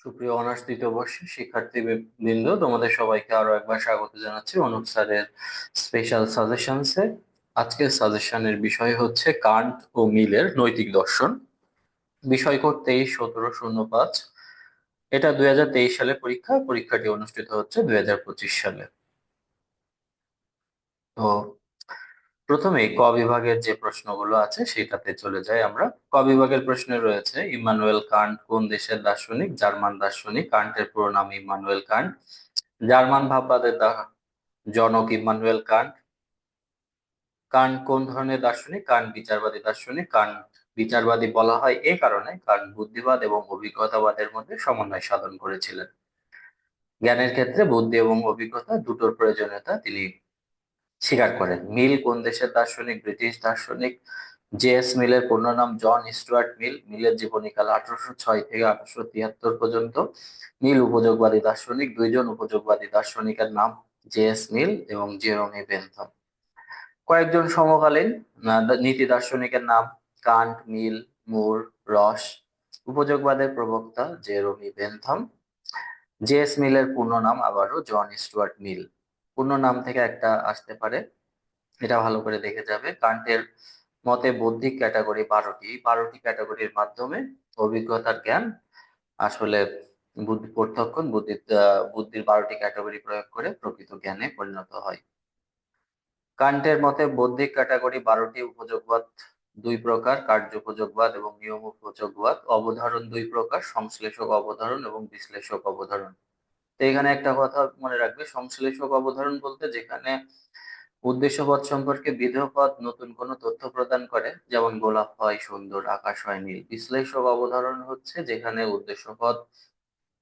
সুপ্রিয় অনার্স দ্বিতীয় বর্ষের শিক্ষার্থী বৃন্দ তোমাদের সবাইকে আরও একবার স্বাগত জানাচ্ছি অনুপ স্যারের স্পেশাল সাজেশনসে আজকের সাজেশনের বিষয় হচ্ছে কান্ট ও মিলের নৈতিক দর্শন। বিষয় কোড তেইশ সতেরো শূন্য পাঁচ। এটা দুই হাজার তেইশ সালে পরীক্ষা, পরীক্ষাটি অনুষ্ঠিত হচ্ছে দুই হাজার পঁচিশ সালে। তো প্রথমে ক বিভাগের যে প্রশ্নগুলো আছে সেটাতে চলে যাই আমরা। ক বিভাগের প্রশ্নে রয়েছে, ইমানুয়েল কান্ট কোন দেশের দার্শনিক? জার্মান দার্শনিক। কান্টের পুরো নাম ইমানুয়েল কান্ট। জার্মান ভাববাদের জনক ইমানুয়েল কান্ট। কান্ট কোন ধরনের দার্শনিক? কান্ট বিচারবাদী দার্শনিক। কান্ট বিচারবাদী বলা হয় এ কারণে কান্ট বুদ্ধিবাদ এবং অভিজ্ঞতাবাদের মধ্যে সমন্বয় সাধন করেছিলেন। জ্ঞানের ক্ষেত্রে বুদ্ধি এবং অভিজ্ঞতা দুটোর প্রয়োজনীয়তা তিনি স্বীকার করেন। মিল কোন দেশের দার্শনিক? ব্রিটিশ দার্শনিক। জে এস মিলের পূর্ণ নাম জন স্টুয়ার্ট মিল। মিলের জীবনীকাল আঠারোশো ছয় থেকে আঠারোশো তিয়াত্তর পর্যন্ত। মিল উপযোগবাদী দার্শনিক। দুইজন উপযোগবাদী দার্শনিকের নাম জে এস মিল এবং জেরমি বেন্থম। কয়েকজন সমকালীন নীতি দার্শনিকের নাম কান্ট, মিল, মুর, রস। উপযোগবাদের প্রবক্তা জেরমি বেন্থম। জে এস মিলের পূর্ণ নাম আবারও জন স্টুয়ার্ট মিল। পূর্ণ নাম থেকে একটা আসতে পারে। এটা ভালো করে দেখে যাবে। কান্টের মতে বৌদ্ধিক ক্যাটাগরি বারোটি। বারোটি ক্যাটাগরির মাধ্যমে অভিজ্ঞতার জ্ঞান, আসলে বুদ্ধি প্রত্যক্ষণ বুদ্ধির বুদ্ধির বারোটি ক্যাটাগরি প্রয়োগ করে প্রকৃত জ্ঞানে পরিণত হয়। কান্টের মতে বৌদ্ধিক ক্যাটাগরি বারোটি উপযোগবাদ দুই প্রকার, কার্য উপযোগবাদ এবং নিয়ম উপযোগবাদ। অবধারণ দুই প্রকার, সংশ্লেষক অবধারণ এবং বিশ্লেষক অবধারণ। তো এখানে একটা কথা মনে রাখবে সংশ্লেষক অবধারণ বলতে যেখানে উদ্দেশ্যপদ সম্পর্কে বিধেয়পদ নতুন কোনো তথ্য প্রদান করে, যেমন গোলাপ হয়, সুন্দর, আকাশ হয়, নীল। বিশ্লেষক অবধারণ হচ্ছে যেখানে উদ্দেশ্যপদ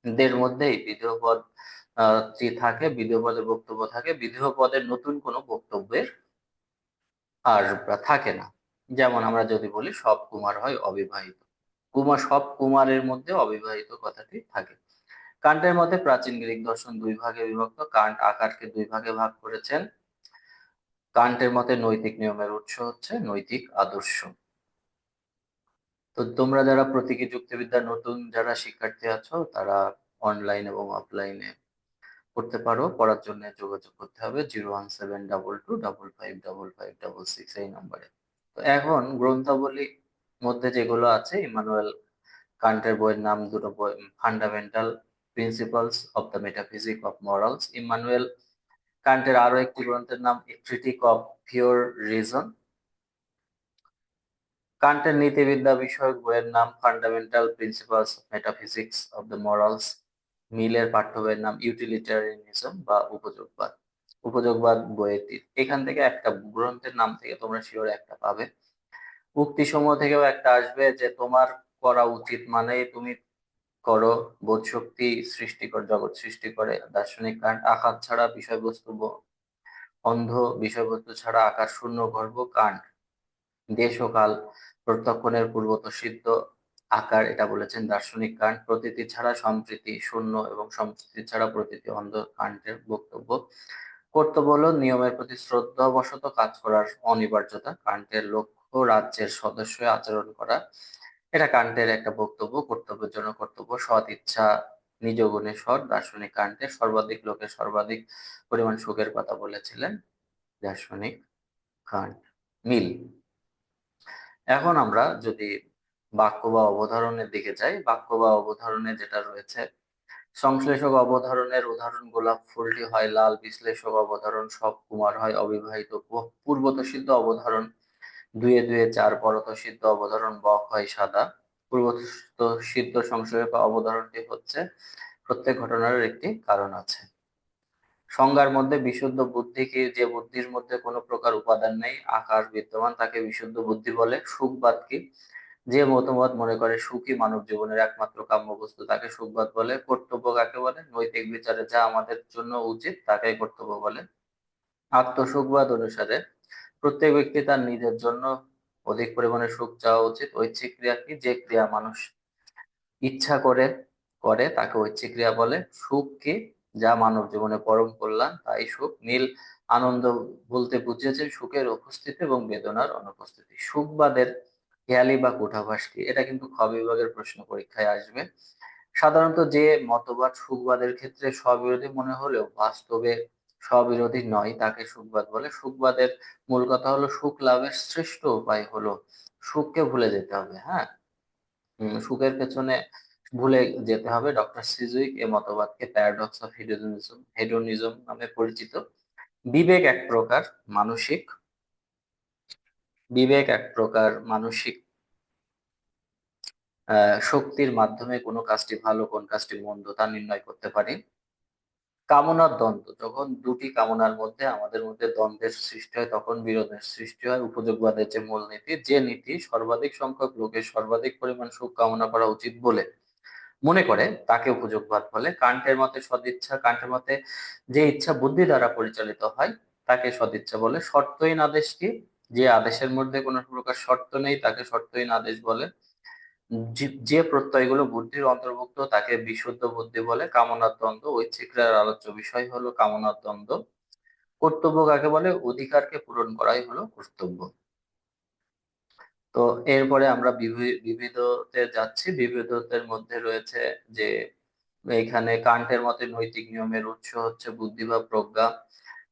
দের মধ্যেই বিধেয়পদ থাকে, বিধেয়পদের বক্তব্য থাকে, বিধেয়পদের নতুন কোনো বক্তব্যের আর থাকে না। যেমন আমরা যদি বলি, সব কুমার হয় অবিবাহিত। কুমার সব কুমারের মধ্যে অবিবাহিত কথাটি থাকে। কান্টের মতে প্রাচীন গ্রিক দর্শন দুই ভাগে বিভক্ত। কান্ট আকারকে দুই ভাগে ভাগ করেছেন। কান্টের মতে নৈতিক নিয়মের উৎস হচ্ছে নৈতিক আদর্শ। তো তোমরা যারা প্রতীকী যুক্তিবিদ্যা নতুন যারা শিক্ষার্থী আছো, তারা অনলাইন এবং অফলাইনে করতে পারো। পড়ার জন্য যোগাযোগ করতে হবে zero one seven double two double five double five double six এই নম্বরে। তো এখন গ্রন্থাবলী মধ্যে যেগুলো আছে, ইমানুয়েল কান্টের বইয়ের নাম দুটো বই fundamental principles of the metaphysic of morals Immanuel কান্টের আরও একটি গ্রন্থের নাম ক্রিটিক অফ পিওর রিজন কান্টের নীতিবিদ্যা বিষয়ক বইয়ের নাম fundamental principles of metaphysics of the morals মিলের পাঠ্য বইয়ের নাম ইউটিলিটারিয়ানিজম বা উপযোগবাদ। উপযোগবাদ বইয়ের এখান থেকে একটা গ্রন্থের নাম থেকে তোমরা শিওর একটা পাবে। উক্তি সমূহ থেকেও একটা আসবে যে তোমার করা উচিত মানে তুমি করো, বোধ শক্তি সৃষ্টিকর জগৎ সৃষ্টি করে। দার্শনিক কাণ্ড আকার ছাড়া বিষয়বস্তু অন্ধ বিষয়বস্তু ছাড়া আকার শূন্য গর্ভ কাণ্ড দেশ ও কাল প্রত্যক্ষণের পূর্বত সিদ্ধ আকার, এটা বলেছেন দার্শনিক কাণ্ড প্রতীতি ছাড়া সম্প্রীতি শূন্য এবং সম্প্রীতি ছাড়া প্রতীতি অন্ধ কাণ্ডের বক্তব্য। কর্তব্য হল নিয়মের প্রতি শ্রদ্ধাবশত কাজ করার অনিবার্যতা। কান্টের লক্ষ্য রাজ্যের সদস্য আচরণ করা। এটা কান্টের একটা বক্তব্য কর্তব্যের জন্য কর্তব্য সৎ ইচ্ছা, নিজ গুণে সৎ, দার্শনিক কান্টের সর্বাধিক লোকের সর্বাধিক পরিমাণ সুখের কথা বলেছিলেন দার্শনিক কান্ট মিল। এখন আমরা যদি বাক্য বা অবধারণের দিকে যাই, বাক্য বা অবধারণে যেটা রয়েছে, সংশ্লেষক অবধারণের উদাহরণ গোলাপ ফুলটি হয় লাল, বিশ্লেষক অবধারণ সব কুমার হয় অবিবাহিত পূর্বত সিদ্ধ অবধারণ দুয়ে দুয়ে চার পরত সিদ্ধ অবধারণ বক হয় সাদা। পূর্বত সিদ্ধ সংশয় অবধারণটি হচ্ছে, প্রত্যেক ঘটনার একটি কারণ আছে। সংজ্ঞার মধ্যে বিশুদ্ধ বুদ্ধি কি যে বুদ্ধির মধ্যে কোনো প্রকার উপাদান নেই আকার বিদ্যমান, তাকে বিশুদ্ধ বুদ্ধি বলে। সুখবাদ কি? যে মতামত মনে করে সুখী মানব জীবনের একমাত্র কাম্য বস্তু, তাকে সুখবাদ বলে। কর্তব্য কাকে বলে? নৈতিক বিচারে যা আমাদের জন্য উচিত তাকে কর্তব্য বলে। আত্মসুখবাদ অনুসারে প্রত্যেক ব্যক্তি তার নিজের জন্য অধিক পরিমাণে সুখ চাওয়া উচিত। ঐচ্ছিক ক্রিয়া কি? যে ক্রিয়া মানুষ ইচ্ছা করে করে, তাকে ঐচ্ছিক ক্রিয়া বলে। সুখ কি? যা মানব জীবনে পরম কল্যাণ, তাই সুখ। নীল আনন্দ বলতে বুঝিয়েছে সুখের উপস্থিতি এবং বেদনার অনুপস্থিতি। সুখবাদের খেয়ালি বা কুঠাভাস কি? এটা কিন্তু খ বিভাগের প্রশ্ন পরীক্ষায় আসবে। সাধারণত যে মতবাদ সুখবাদের ক্ষেত্রে স্ববিরোধী মনে হলেও বাস্তবে স্ববিরোধী নয় তাকে সুখবাদ বলে। সুখবাদের মূল কথা হলো সুখ লাভের শ্রেষ্ঠ উপায় হলো সুখকে ভুলে যেতে হবে হ্যাঁ? সুখের পেছনে ভুলে যেতে হবে। ডক্টর সিজুইক এ মতবাদকে প্যারাডক্স অফ হেডোনিজম হেডোনিজম নামে পরিচিত। বিবেক এক প্রকার মানসিক, বিবেক এক প্রকার মানসিক শক্তির মাধ্যমে কোনো কাজটি ভালো, কোন কাজটি মন্দ তা নির্ণয় করতে পারি। কামনার দ্বন্দ্ব। যখন দুটি কামনার মধ্যে আমাদের মধ্যে দ্বন্দ্বের সৃষ্টি হয়, তখন বিরোধের সৃষ্টি হয়। উপযোগবাদের যে মূলনীতি, যে নীতি, সর্বাধিক সংখ্যক লোকের সর্বাধিক পরিমাণ সুখ কামনা করা উচিত বলে মনে করে, তাকে উপযোগবাদ বলে। কান্টের মতে সদিচ্ছা, কান্টের মতে যে ইচ্ছা বুদ্ধি দ্বারা পরিচালিত হয়, তাকে সদিচ্ছা বলে। শর্তহীন আদেশ কি? যে আদেশের মধ্যে কোনো প্রকার শর্ত নেই, তাকে শর্তহীন আদেশ বলে। যে প্রত্যয়গুলো বুদ্ধির অন্তর্ভুক্ত তাকে বিশুদ্ধ বুদ্ধি বলে কামনার দ্বন্দ্ব ঐচ্ছিকের আলোচ্য বিষয় হলো কামনার দ্বন্দ্ব। কর্তব্য কাকে বলে? অধিকারকে পূরণ করাই হলো কর্তব্য। তো এরপরে আমরা বিবিধতে যাচ্ছি। বিবিধতের মধ্যে রয়েছে যে, এখানে কান্টের মতে নৈতিক নিয়মের উৎস হচ্ছে বুদ্ধি বা প্রজ্ঞা।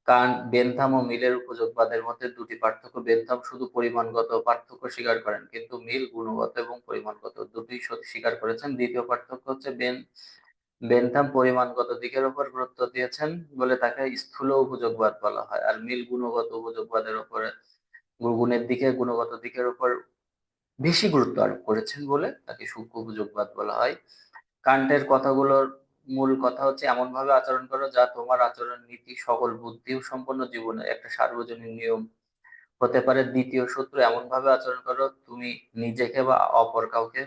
কারণ বেনথাম ও মিলের উপযোগবাদের মধ্যে দুটি পার্থক্য। বেন্থাম শুধু পরিমাণগত পার্থক্য স্বীকার করেন, কিন্তু মিল গুণগত এবং পরিমাণগত দুটি স্বীকার করেছেন। দ্বিতীয় পার্থক্য হচ্ছে বেন বেনথাম পরিমাণগত দিকের উপর গুরুত্ব দিয়েছেন বলে তাকে স্থূল উপযোগবাদ বলা হয়। আর মিল গুণগত উপযোগবাদের উপরে গুণের দিকে, গুণগত দিকের উপর বেশি গুরুত্ব আরোপ করেছেন বলে তাকে সূক্ষ্ম উপযোগবাদ বলা হয়। কান্টের কথাগুলোর মূল কথা হচ্ছে এমন ভাবে আচরণ করো যা তোমার আচরণ, নীতি, সকল বুদ্ধি সম্পন্ন জীবনে একটা সার্বজনীন নিয়ম হতে পারে। দ্বিতীয় সূত্র এমন ভাবে আচরণ করো, তুমি নিজেকে বা অপর কাউকে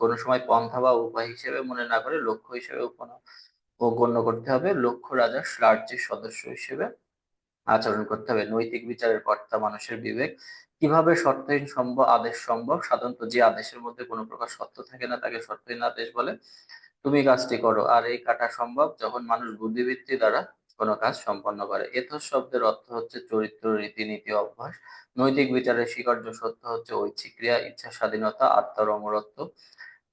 কোনো সময় পন্থা বা উপায় হিসেবে মনে না করে লক্ষ্য হিসেবে ও গণ্য করতে হবে। লক্ষ্য রাজা, রাজ্যের সদস্য হিসেবে আচরণ করতে হবে। নৈতিক বিচারের কর্তা, মানুষের বিবেক। কীভাবে শর্তহীন সম্ভব আদেশ সম্ভব? সাধারণত যে আদেশের মধ্যে কোনো প্রকার সত্য থাকে না, তাকে শর্তহীন আদেশ বলে। তুমি কাজটি করো। আর এই কাটা সম্ভব যখন মানুষ বুদ্ধিবৃত্তি দ্বারা কোনো কাজ সম্পন্ন করে। এথস শব্দের অর্থ হচ্ছে চরিত্র, রীতিনীতি, অভ্যাস। নৈতিক বিচারের স্বীকার্য সত্য হচ্ছে ঐচ্ছিক ক্রিয়া, ইচ্ছা, স্বাধীনতা, আত্মার অমরত্ব।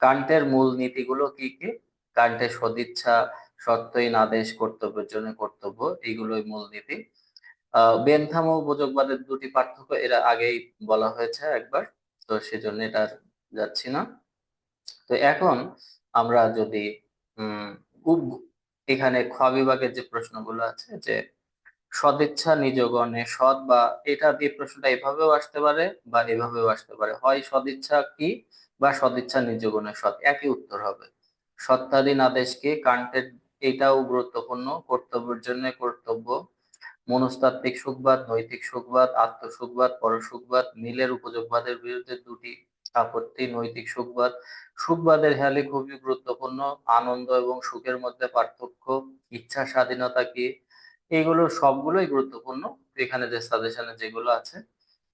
কান্টের মূল নীতিগুলো কি কি? কান্টের সদিচ্ছা সত্যহীন আদেশ কর্তব্যের জন্য কর্তব্য এইগুলোই মূল নীতি। আহ বেনথাম ও উপযোগবাদের দুটি পার্থক্য এরা আগেই বলা হয়েছে একবার, তো সেজন্য এটা যাচ্ছি না। তো এখন আমরা যদি, উম এখানে খ বিভাগের যে প্রশ্নগুলো আছে যে, সদিচ্ছা নিজগণে সৎ বা এটা দিয়ে প্রশ্নটা এভাবেও আসতে পারে বা এভাবেও আসতে পারে। হয় সদিচ্ছা কি বা সদিচ্ছা নিজগণে সৎ, একই উত্তর হবে। সত্তাধীন আদেশকে কান্টের এটাও গুরুত্বপূর্ণ। কর্তব্যের জন্য কর্তব্য। মনস্তাত্ত্বিক সুখবাদ, নৈতিক সুখবাদ, আত্মসুখবাদ, পরসুখবাদ, মিলের উপযোগবাদের বিরুদ্ধে দুটি আপত্তি নৈতিক সুখবাদ। সুখবাদের হেয়ালি খুবই গুরুত্বপূর্ণ। আনন্দ এবং সুখের মধ্যে পার্থক্য, ইচ্ছা, স্বাধীনতা কি? এইগুলো সবগুলোই গুরুত্বপূর্ণ। এখানে যে সাজেশনে যেগুলো আছে,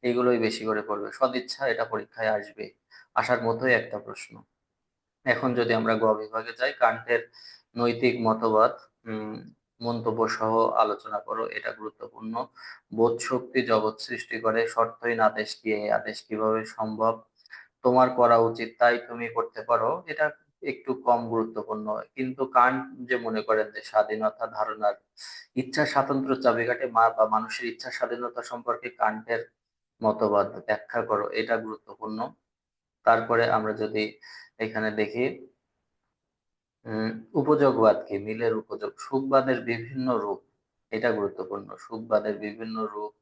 এগুলোই বেশি করে পড়বে। সদিচ্ছা, এটা পরীক্ষায় আসবে। আসার মতোই একটা প্রশ্ন। এখন যদি আমরা গ বিভাগে যাই, কান্টের নৈতিক মতবাদ মন্তব্য সহ আলোচনা করো, এটা গুরুত্বপূর্ণ। বোধ শক্তি জগৎ সৃষ্টি করে, শর্তহীন আদেশ কি? আদেশ কীভাবে সম্ভব? তোমার করা উচিত, তাই তুমি করতে পারো, এটা একটু কম গুরুত্বপূর্ণ। কিন্তু কান যে মনে করেন যে স্বাধীনতা ধারণার ইচ্ছা স্বাতন্ত্র চাবিকাঠে মা বা মানুষের ইচ্ছা স্বাধীনতা সম্পর্কে কান্টের মতবাদ ব্যাখ্যা করো, এটা গুরুত্বপূর্ণ। তারপরে আমরা যদি এখানে দেখি উপযোগবাদ কি? মিলের উপযোগ, সুখবাদের বিভিন্ন রূপ, এটা গুরুত্বপূর্ণ। সুখবাদের বিভিন্ন রূপ,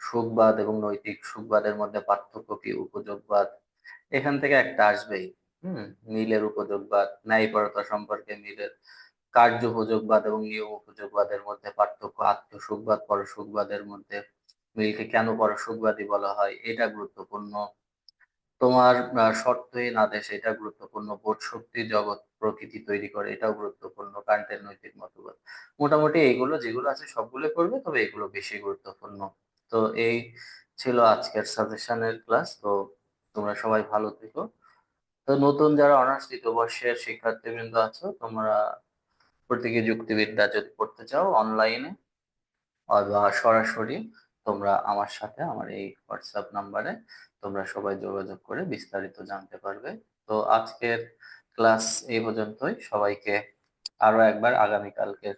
সুখবাদ এবং নৈতিক সুখবাদের মধ্যে পার্থক্য কি? উপযোগবাদ এখান থেকে একটা আসবেই। হম, মিলের উপযোগবাদ, ন্যায়পরতা সম্পর্কে মিলের কার্য উপযোগবাদ এবং নিয়ম উপযোগবাদের মধ্যে পার্থক্য, আত্মসুখবাদ, পরসুখবাদের মধ্যে মিলকে কেন পরসুখবাদী বলা হয়, এটা গুরুত্বপূর্ণ। তোমার শর্তহীন আদেশ এটা গুরুত্বপূর্ণ। বোধ শক্তি জগৎ প্রকৃতি তৈরি করে, এটাও গুরুত্বপূর্ণ। কান্টের নৈতিক মতবাদ। মোটামুটি এইগুলো যেগুলো আছে সবগুলো করবে তবে এগুলো বেশি গুরুত্বপূর্ণ। তো এই ছিল আজকের সাজেশনের ক্লাস তো তোমরা সবাই ভালো থেকো। তো নতুন যারা অনার্স তৃতীয় বর্ষের শিক্ষার্থীবৃন্দ আছো, তোমরা প্রতীকী যুক্তিবিদ্যা যদি পড়তে চাও অনলাইনে অথবা সরাসরি, তোমরা আমার সাথে, আমার এই হোয়াটসঅ্যাপ নাম্বারে তোমরা সবাই যোগাযোগ করে বিস্তারিত জানতে পারবে। তো আজকের ক্লাস এই পর্যন্তই। সবাইকে আরও একবার আগামীকালকের,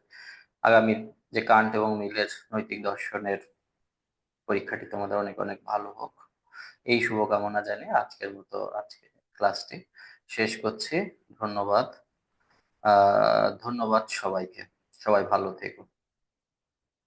আগামী যে কান্ট এবং মিলের নৈতিক দর্শনের পরীক্ষাটি তোমাদের অনেক অনেক ভালো হোক। এই শুভকামনা জানিয়ে আজকের মতো আজকে ক্লাসটি শেষ করছি। ধন্যবাদ। আহ, ধন্যবাদ সবাইকে। সবাই ভালো থেকো।